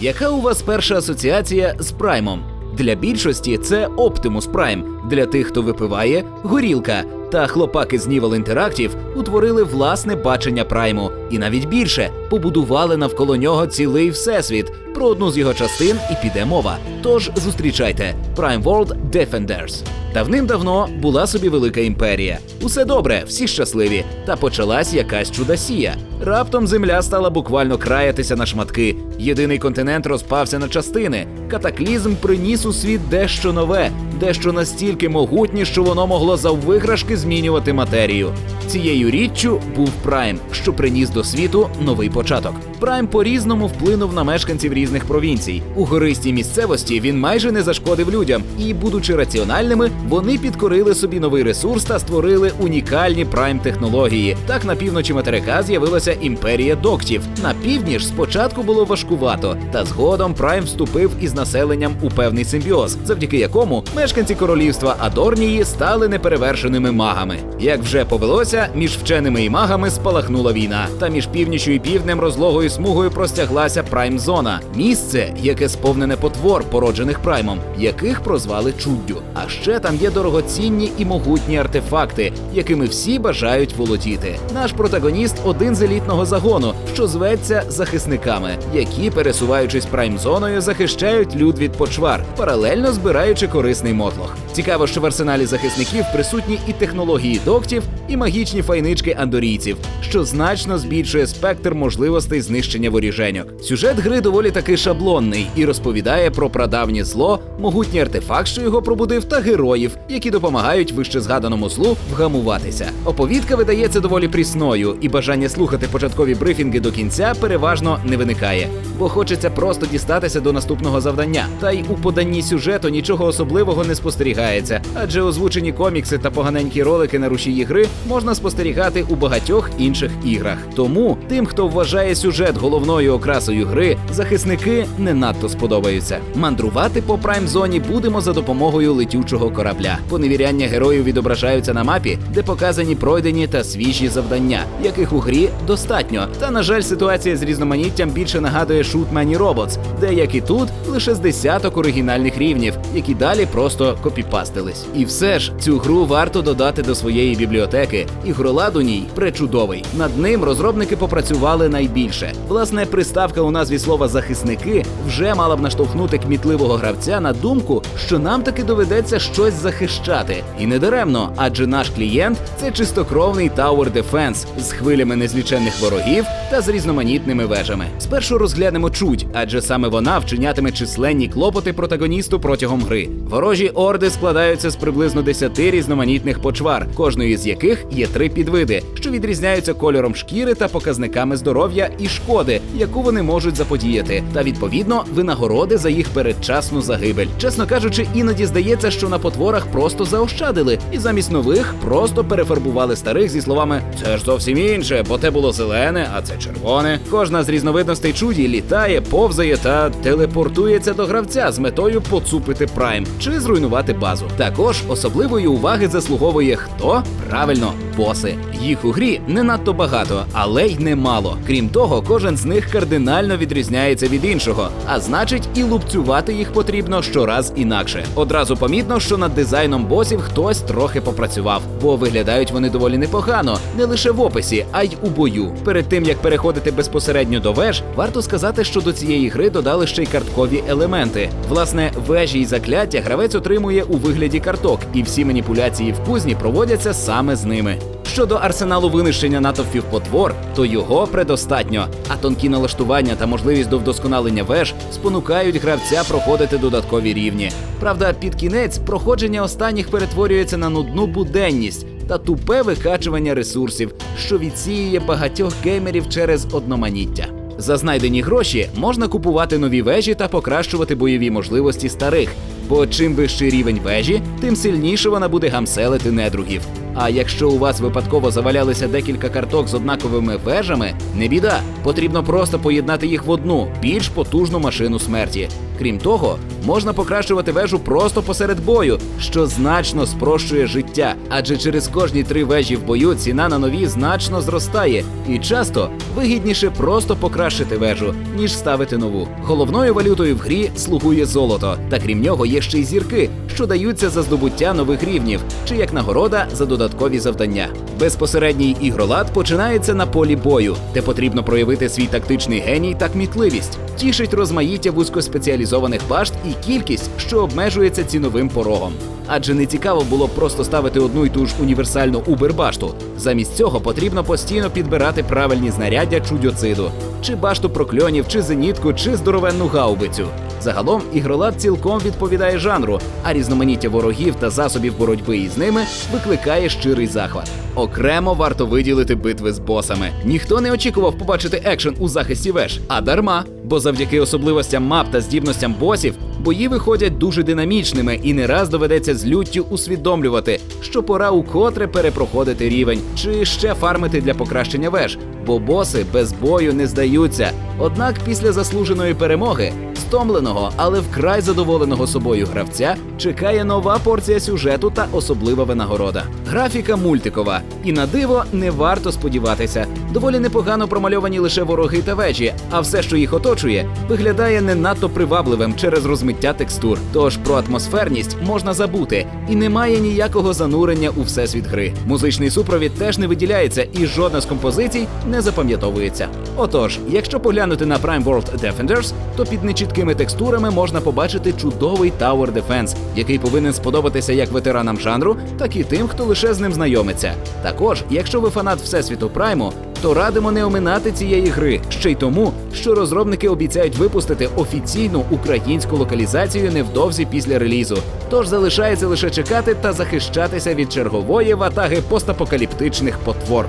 Яка у вас перша асоціація з праймом? Для більшості це Optimus Prime, для тих, хто випиває горілка. Та хлопаки з Nival Interactive утворили власне бачення прайму і навіть більше побудували навколо нього цілий всесвіт. Про одну з його частин і піде мова. Тож зустрічайте Prime World Defenders. Давним-давно була собі велика імперія. Усе добре, всі щасливі. Та почалась якась чудосія. Раптом земля стала буквально краятися на шматки. Єдиний континент розпався на частини. Катаклізм приніс у світ дещо нове, дещо настільки могутнє, що воно могло заввиграшки змінювати матерію. Цією річчю був Прайм, що приніс до світу новий початок. Прайм по-різному вплинув на мешканців різних провінцій. У гористій місцевості він майже не зашкодив людям, і, будучи раціональними, вони підкорили собі новий ресурс та створили унікальні прайм технології. Так на півночі материка з'явилася імперія доктів. На півдні ж спочатку було важкувато, та згодом Прайм вступив із населенням у певний симбіоз, завдяки якому мешканці королівства Адорнії стали неперевершеними магами. Як вже повелося, між вченими і магами спалахнула війна. Та між північю і півднем розлогою смугою простяглася прайм-зона місце, яке сповнене потвор, породжених праймом, яких прозвали чуддю. А ще там є дорогоцінні і могутні артефакти, якими всі бажають володіти. Наш протагоніст один з елітного загону, що зветься захисниками, які, пересуваючись прайм-зоною, захищають люд від почвар, паралельно збираючи корисний мотлох. Цікаво, що в арсеналі захисників присутні і технології доктів, і магічні файнички андорійців, що значно збільшує спектр можливостей знищення воріженьок. Сюжет гри доволі таки шаблонний і розповідає про прадавнє зло, могутній артефакт, що його пробудив, та героїв, які допомагають вищезгаданому злу вгамуватися. Оповідка видається доволі прісною, і бажання слухати початкові брифінги до кінця переважно не виникає, бо хочеться просто дістатися до наступного завдання. Та й у поданні сюжету нічого особливого не спостерігається, адже озвучені комікси та поганенькі ролики на рушії гри можна спостерігати у багатьох інших іграх. Тому тим, хто вважає сюжет головною окрасою гри, захисники не надто сподобаються. Мандрувати по прайм-зоні будемо за допомогою летючого корабля. Поневіряння героїв відображаються на мапі, де показані пройдені та свіжі завдання, яких у грі достатньо. Та на жаль, ситуація з різноманіттям більше нагадує Shoot Many Robots, де як і тут лише з десяток оригінальних рівнів, які далі просто копіпастились. І все ж цю гру варто додати до своєї бібліотеки. Ігролад у ній пречудовий. Над ним розробники попрацювали найбільше. Власне, приставка у назві слова захисники вже мала б наштовхнути кмітливого гравця на думку, що нам таки доведеться щось захищати. І не даремно, адже наш клієнт це чистокровний Tower Defense з хвилями незліченних ворогів та з різноманітними вежами. Спершу розглянемо чуть, адже саме вона вчинятиме численні клопоти протагоністу протягом гри. Ворожі орди складаються з приблизно 10 різноманітних почвар, кожної з яких є три підвиди, що відрізняються кольором шкіри та показниками здоров'я і шкоди, яку вони можуть заподіяти, та відповідно винагороди за їх передчасну загибель. Чесно кажучи, іноді здається, що на потворах просто заощадили, і замість нових просто перефарбували старих зі словами це ж зовсім інше, бо те було зелене, а це червоне. Кожна з різновидностей чуді літає, повзає та телепортується до гравця з метою поцупити прайм чи зруйнувати базу. Також особливої уваги заслуговує хто правильно боси. Їх у грі не надто багато, але й немало. Крім того, кожен з них кардинально відрізняється від іншого, а значить, і лупцювати їх потрібно щораз інакше. Одразу помітно, що над дизайном босів хтось трохи попрацював, бо виглядають вони доволі непогано, не лише в описі, а й у бою. Перед тим як переходити безпосередньо до веж, варто сказати, що до цієї гри додали ще й карткові елементи. Власне, вежі і закляття гравець отримує у вигляді карток, і всі маніпуляції в кузні проводяться саме з ними. Щодо арсеналу винищення натовпів потвор, то його предостатньо. А тонкі налаштування та можливість до вдосконалення веж спонукають гравця проходити додаткові рівні. Правда, під кінець проходження останніх перетворюється на нудну буденність та тупе викачування ресурсів, що відсіює багатьох геймерів через одноманіття. За знайдені гроші можна купувати нові вежі та покращувати бойові можливості старих. Бо чим вищий рівень вежі, тим сильніше вона буде гамселити недругів. А якщо у вас випадково завалялися декілька карток з однаковими вежами, не біда. Потрібно просто поєднати їх в одну більш потужну машину смерті. Крім того, можна покращувати вежу просто посеред бою, що значно спрощує життя. Адже через кожні три вежі в бою ціна на нові значно зростає, і часто вигідніше просто покращити вежу, ніж ставити нову. Головною валютою в грі слугує золото, та крім нього є ще й зірки, що даються за здобуття нових рівнів, чи як нагорода за додаткові завдання. Безпосередній ігролад починається на полі бою, де потрібно проявити свій тактичний геній та кмітливість. Тішить розмаїття вузькоспеціалізованих башт і кількість, що обмежується ціновим порогом. Адже не цікаво було б просто ставити одну й ту ж універсальну убербашту. Замість цього потрібно постійно підбирати правильні знаряддя чудьоциду, чи башту прокльонів, чи зенітку, чи здоровенну гаубицю. Загалом ігролад цілком відповідає жанру, а різноманіття ворогів та засобів боротьби із ними викликає щирий захват. Окремо варто виділити битви з босами. Ніхто не очікував побачити екшен у захисті веж, а дарма, бо завдяки особливостям мап та здібностям босів бої виходять дуже динамічними і не раз доведеться з люттю усвідомлювати, що пора укотре перепроходити рівень чи ще фармити для покращення веж, бо боси без бою не здаються. Однак після заслуженої перемоги стомленого, але вкрай задоволеного собою гравця чекає нова порція сюжету та особлива винагорода. Графіка мультикова, і на диво не варто сподіватися. Доволі непогано промальовані лише вороги та вежі, а все, що їх оточує, виглядає не надто привабливим через розмиття текстур. Тож про атмосферність можна забути, і немає ніякого занурення у всесвіт гри. Музичний супровід теж не виділяється, і жодна з композицій не запам'ятовується. Отож, якщо поглянути на Prime World Defenders, то під нечіткими текстурами можна побачити чудовий Tower Defense, який повинен сподобатися як ветеранам жанру, так і тим, хто лише з ним знайомиться. Також, якщо ви фанат всесвіту Прайму, то радимо не оминати цієї гри ще й тому, що розробники обіцяють випустити офіційну українську локалізацію невдовзі після релізу. Тож залишається лише чекати та захищатися від чергової ватаги постапокаліптичних потвор.